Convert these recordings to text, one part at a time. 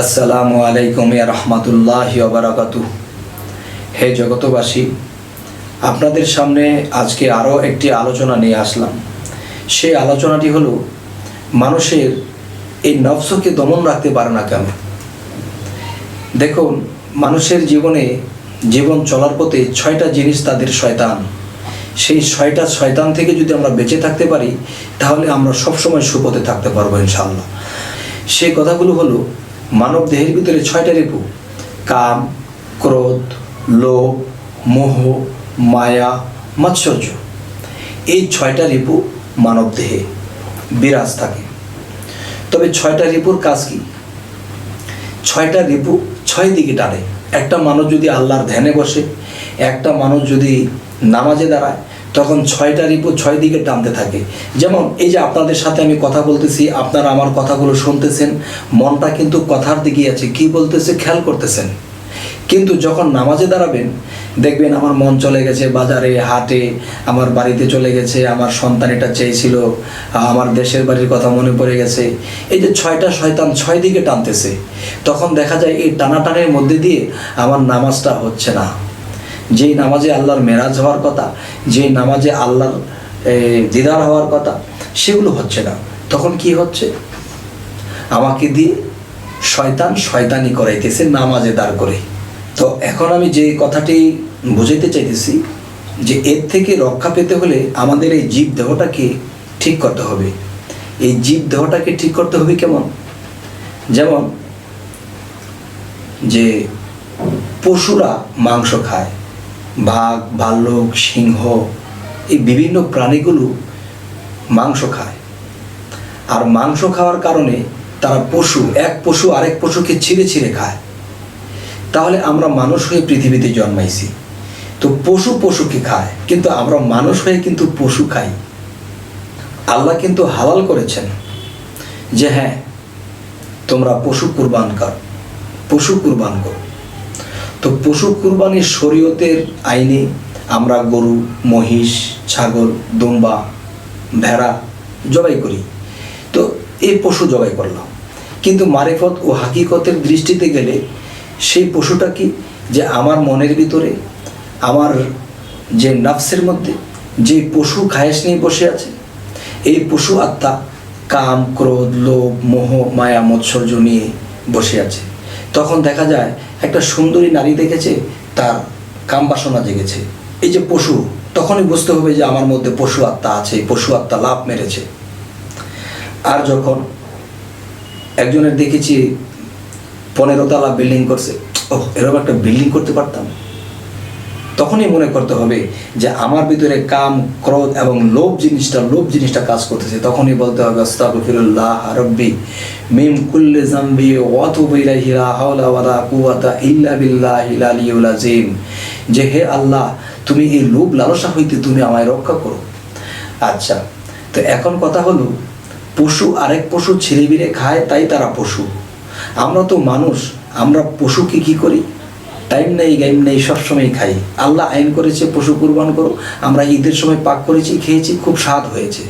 আসসালামু আলাইকুম ইয়া রহমাতুল্লাহ বারাকাতু হে জগতবাসী আপনাদের সামনে আজকে আরও একটি আলোচনা নিয়ে আসলাম। সেই আলোচনাটি হলো, মানুষের এই নফসকে দমন রাখতে পারে না কেন? দেখুন, মানুষের জীবনে জীবন চলার পথে ছয়টা জিনিস তাদের শয়তান। সেই ছয়টা শয়তান থেকে যদি আমরা বেঁচে থাকতে পারি, তাহলে আমরা সবসময় সুপথে থাকতে পারব ইনশাল্লাহ সেই কথাগুলো হলো মানব দেহের ভিতরে ছয়টা রিপু, কাম, ক্রোধ, লোভ, মোহ, মায়া, মাৎসর্য। এই ছয়টা রিপু মানব দেহে বিরাজ থাকে। তবে ছয়টা রিপুর কাজ কি? ছয়টা রিপু ছয় দিকে টানে। একটা মানুষ যদি আল্লাহর ধ্যানে বসে, একটা মানুষ যদি নামাজে দাঁড়ায় তখন ছয়টা রিপু ছয় দিকে টানতে থাকে। যেমন, এই যে আপনাদের সাথে আমি কথা বলতেছি, আপনারা আমার কথাগুলো শুনতেছেন, মনটা কিন্তু কথার দিকে আছে, কি বলতেছে, খেয়াল করতেছেন। কিন্তু যখন নামাজে দাঁড়াবেন, দেখবেন আমার মন চলে গেছে বাজারে, হাটে, আমার বাড়িতে চলে গেছে, আমার সন্তান এটা চেয়েছিল, আমার দেশের বাড়ির কথা মনে পড়ে গেছে। এই যে ছয়টা শয়তান ছয় দিকে টানতেছে, তখন দেখা যায় এই টানাটানের মধ্যে দিয়ে আমার নামাজটা হচ্ছে না। যেই নামাজে আল্লাহর মেরাজ হওয়ার কথা যেই নামাজে আল্লাহর দিদার হওয়ার কথা, সেগুলো হচ্ছে না। তখন কি হচ্ছে? আমাকে দিয়ে শয়তান শয়তানি করাইতেছে, নামাজে দাঁড় করে তো এখন আমি যে কথাটি বুঝাইতে চাইতেছি, যে এর থেকে রক্ষা পেতে হলে আমাদের এই জীব দেহটাকে ঠিক করতে হবে। এই জীব দেহটাকে ঠিক করতে হবে কেমন? যেমন যে পশুরা মাংস খায় বাঘ, ভাল্লুক, সিংহ, এই বিভিন্ন প্রাণীগুলো মাংস খায়। আর মাংস খাওয়ার কারণে তারা পশু, এক পশু আরেক পশুকে ছিঁড়ে ছিঁড়ে খায়। তাহলে আমরা মানুষ হয়ে পৃথিবীতে জন্মাইছি। তো পশু পশুকে খায়, কিন্তু আমরা মানুষ হয়ে কিন্তু পশু খাই। আল্লাহ কিন্তু হালাল করেছেন যে হ্যাঁ তোমরা পশু কুরবান কর, পশু কুরবান করো। তো পশু কুরবানির শরীয়তের আইনে আমরা গরু, মহিষ, ছাগল, দুম্বা, ভেড়া জবাই করি। তো এই পশু জবাই করলাম। কিন্তু মারেফত ও হাকিকতের দৃষ্টিতে গেলে সেই পশুটা কি যে আমার মনের ভিতরে, আমার যে নাফসের মধ্যে যে পশু খায়েশ নিয়ে বসে আছে, এই পশু আত্মা কাম, ক্রোধ, লোভ, মোহ, মায়া, মৎসর্য নিয়ে বসে আছে। তখন দেখা যায় একটা সুন্দরী নারী দেখেছে, তার কাম বাসনা জেগেছে। এই যে পশু, তখনই বুঝতে হবে যে আমার মধ্যে পশু আত্মা আছে, পশু আত্মা লাভ মেরেছে। আর যখন একজনের দেখেছি পনেরো তালা বিল্ডিং করছে ও এরকম একটা বিল্ডিং করতে পারতাম? তখনই মনে করতে হবে যে আমার ভিতরে কাম, ক্রোধ এবং লোভ জিনিসটা লোভ জিনিসটা কাজ করতেছে। তখনই বলতে হবে, আস্তাগফিরুল্লাহ রব্বি মিম কুল্লি জামবি ওয়া ইলাইহি লা হাওলা ওয়ালা কুওয়াতা ইল্লা বিল্লাহিল আযীম। যে হে আল্লাহ, তুমি এই লোভ লালসা হইতে তুমি আমায় রক্ষা করো। আচ্ছা তো এখন কথা হলো, পশু আরেক পশু ছেড়ে বিড়ে খায়, তাই তারা পশু। আমরা তো মানুষ, আমরা পশুকে কি করি? টাইম নেই গাইম নেই সবসময় খাই। আল্লাহ আইন করেছে, পশু কুরবান করো। আমরা ঈদের সময় পাক করেছি, খেয়েছি, খুব স্বাদ হয়েছে।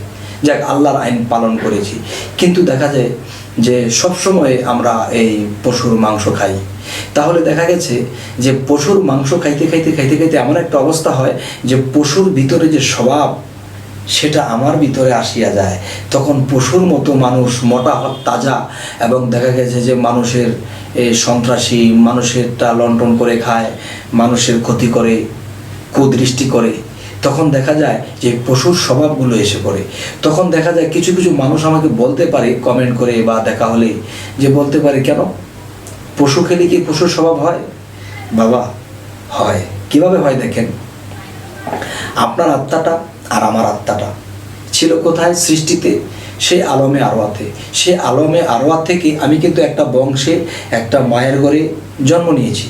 যাক, আল্লাহর আইন পালন করেছি। কিন্তু দেখা যায় যে সবসময় আমরা এই পশুর মাংস খাই। তাহলে দেখা গেছে যে পশুর মাংস খাইতে খাইতে খাইতে খাইতে এমন একটা অবস্থা হয় যে পশুর ভিতরে যে স্বভাব, সেটা আমার ভিতরে আসিয়া যায়। তখন পশুর মতো মানুষ মোটা, তাজা এবং দেখা গেছে যে মানুষের সন্ত্রাসী মানুষেরটা লন্ঠন করে খায়, মানুষের ক্ষতি করে, কুদৃষ্টি করে। তখন দেখা যায় যে পশুর স্বভাবগুলো এসে পড়ে। তখন দেখা যায় কিছু কিছু মানুষ আমাকে বলতে পারে কমেন্ট করে বা দেখা হলে, যে বলতে পারে, কেন? পশু খেলে কি পশুর স্বভাব হয়? বাবা, হয়। কীভাবে হয় দেখেন? আপনার আত্মাটা আর আমার আত্মাটা ছিল কোথায় সৃষ্টিতে? সেই আলমে আরোয়াতে সে আলমে আরোয়া থেকে আমি কিন্তু একটা বংশে, একটা মায়ের ঘরে জন্ম নিয়েছি।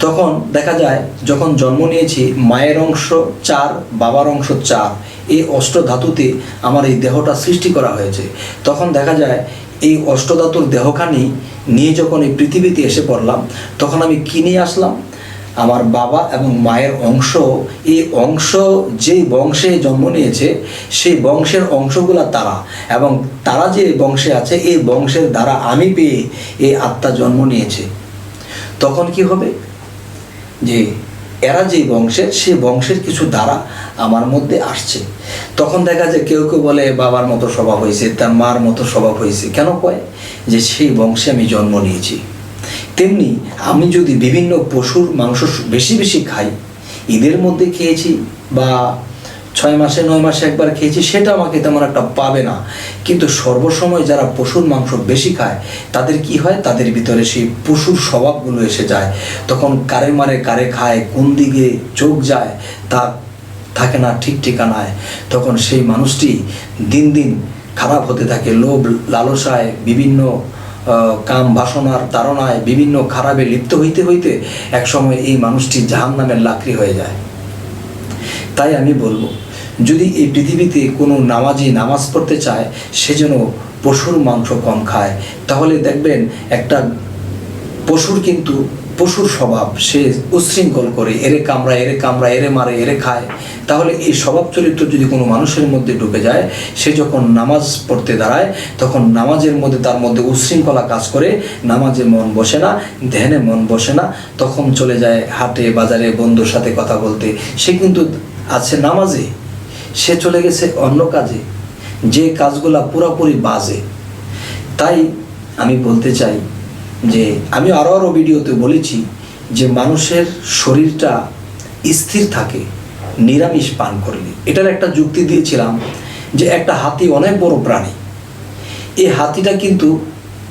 তখন দেখা যায়, যখন জন্ম নিয়েছি, মায়ের অংশ চার, বাবার অংশ চার। এই অষ্ট ধাতুতে আমার এই দেহটা সৃষ্টি করা হয়েছে। তখন দেখা যায়, এই অষ্টধাতুর দেহখানি নিয়ে যখন এই পৃথিবীতে এসে পড়লাম, তখন আমি কি নিয়ে আসলাম? আমার বাবা এবং মায়ের অংশ, এই অংশ যে বংশে জন্ম নিয়েছে, সেই বংশের অংশগুলা তারা। এবং তারা যে বংশে আছে, এই বংশের দ্বারা আমি পেয়ে এই আত্মা জন্ম নিয়েছে। তখন কি হবে? যে এরা যে বংশের, সেই বংশের কিছু দ্বারা আমার মধ্যে আসছে। তখন দেখা যায় কেউ কেউ বলে, বাবার মতো স্বভাব হয়েছে, তার মার মতো স্বভাব হয়েছে। কেন কয়? যে সেই বংশে আমি জন্ম নিয়েছি। তেমনি আমি যদি বিভিন্ন পশুর মাংস বেশি বেশি খাই, ঈদের মধ্যে খেয়েছি বা ছয় মাসে, নয় মাসে একবার খেয়েছি, সেটা আমাকে তেমন একটা পাবে না। কিন্তু সর্বসময় যারা পশুর মাংস বেশি খায়, তাদের কি হয়? তাদের ভিতরে সেই পশুর স্বভাবগুলো এসে যায়। তখন কারে মারে কারে খায়, কোন দিকে চোখ যায় তা থাকে না ঠিক ঠিকানায়। তখন সেই মানুষটি দিন দিন খারাপ হতে থাকে, লোভ, লালসায় বিভিন্ন কাম বাসনার তাড়নায় বিভিন্ন খারাপে লিপ্ত হইতে হইতে একসময় এই মানুষটি জাহান নামের লাকড়ি হয়ে যায়। তাই আমি বলব, যদি এই পৃথিবীতে কোনো নামাজি নামাজ পড়তে চায়, সে যেন পশুর মাংস কম খায়, তাহলে দেখবেন একটা পশুর কিন্তু, পশুর স্বভাব সে উচ্ছৃঙ্খল করে, এরে কামড়া এরে কামড়া এরে মারে, এরে খায়। তাহলে এই স্বভাব চরিত্র যদি কোনো মানুষের মধ্যে ঢুকে যায়, সে যখন নামাজ পড়তে দাঁড়ায়, তখন নামাজের মধ্যে তার মধ্যে উচ্ছৃঙ্খলা কাজ করে, নামাজে মন বসে না, ধ্যানে মন বসে না, তখন চলে যায় হাটে, বাজারে বন্ধুর সাথে কথা বলতে। সে কিন্তু আছে নামাজে, সে চলে গেছে অন্য কাজে। যে কাজগুলা পুরোপুরি বাজে। তাই আমি বলতে চাই যে, আমি আরও আরও ভিডিওতে বলেছি যে, মানুষের শরীরটা স্থির থাকে। নিরামিষ পান করলে এটার একটা যুক্তি দিয়েছিলাম যে একটা হাতি অনেক বড় প্রাণী। এই হাতিটা কিন্তু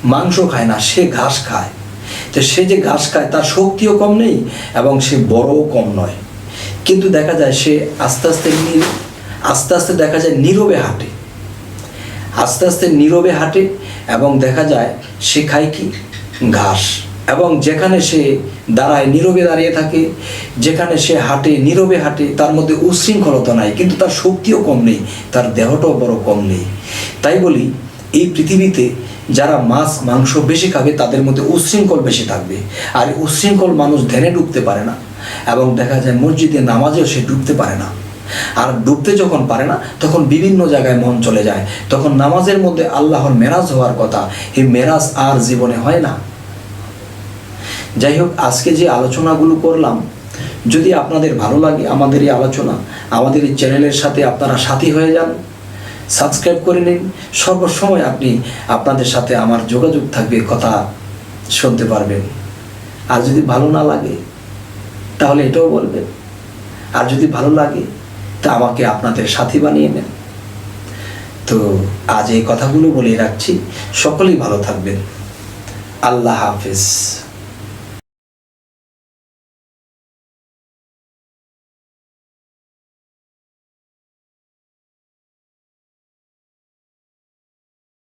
মাংস খায় না, সে ঘাস খায়। তো সে যে ঘাস খায়, তার শক্তিও কম নেই এবং সে বড়ও কম নয়। কিন্তু দেখা যায় সে আস্তে আস্তে আস্তে আস্তে দেখা যায় নীরবে হাঁটে। আস্তে আস্তে নীরবে হাঁটে এবং দেখা যায় সে খায় কি? ঘাস। এবং যেখানে সে দাঁড়ায় নীরবে দাঁড়িয়ে থাকে, যেখানে সে হাঁটে, নীরবে হাঁটে, তার মধ্যে উশৃঙ্খলতা নাই, কিন্তু তার শক্তিও কম নেই, তার দেহটাও বড় কম নেই। তাই বলি, এই পৃথিবীতে যারা মাছ, মাংস বেশি খাবে, তাদের মধ্যে উশৃঙ্খল বেশি থাকবে। আর উশৃঙ্খল মানুষ ধ্যানে ডুবতে পারে না, এবং দেখা যায় মসজিদে নামাজেও সে ডুবতে পারে না। আর ডুবতে যখন পারে না, তখন বিভিন্ন জায়গায় মন চলে যায়। তখন নামাজের মধ্যে আল্লাহর মেরাজ হওয়ার কথা, এই মেরাজ আর জীবনে হয় না। যাই হোক, আজকে যে আলোচনাগুলো করলাম, যদি আপনাদের ভালো লাগে আমাদের এই আলোচনা, আমাদের এই চ্যানেলের সাথে আপনারা সাথী হয়ে যান, সাবস্ক্রাইব করে নিন, সর্বসময় আপনি আপনাদের সাথে আমার যোগাযোগ থাকবে, কথা শুনতে পারবেন। আর যদি ভালো না লাগে, তাহলে এটাও বলবেন। আর যদি ভালো লাগে, তা আমাকে আপনাদের সাথী বানিয়ে নেন। তো আজ এই কথাগুলো বলে রাখছি। সকলেই ভালো থাকবেন। আল্লাহ হাফিজ।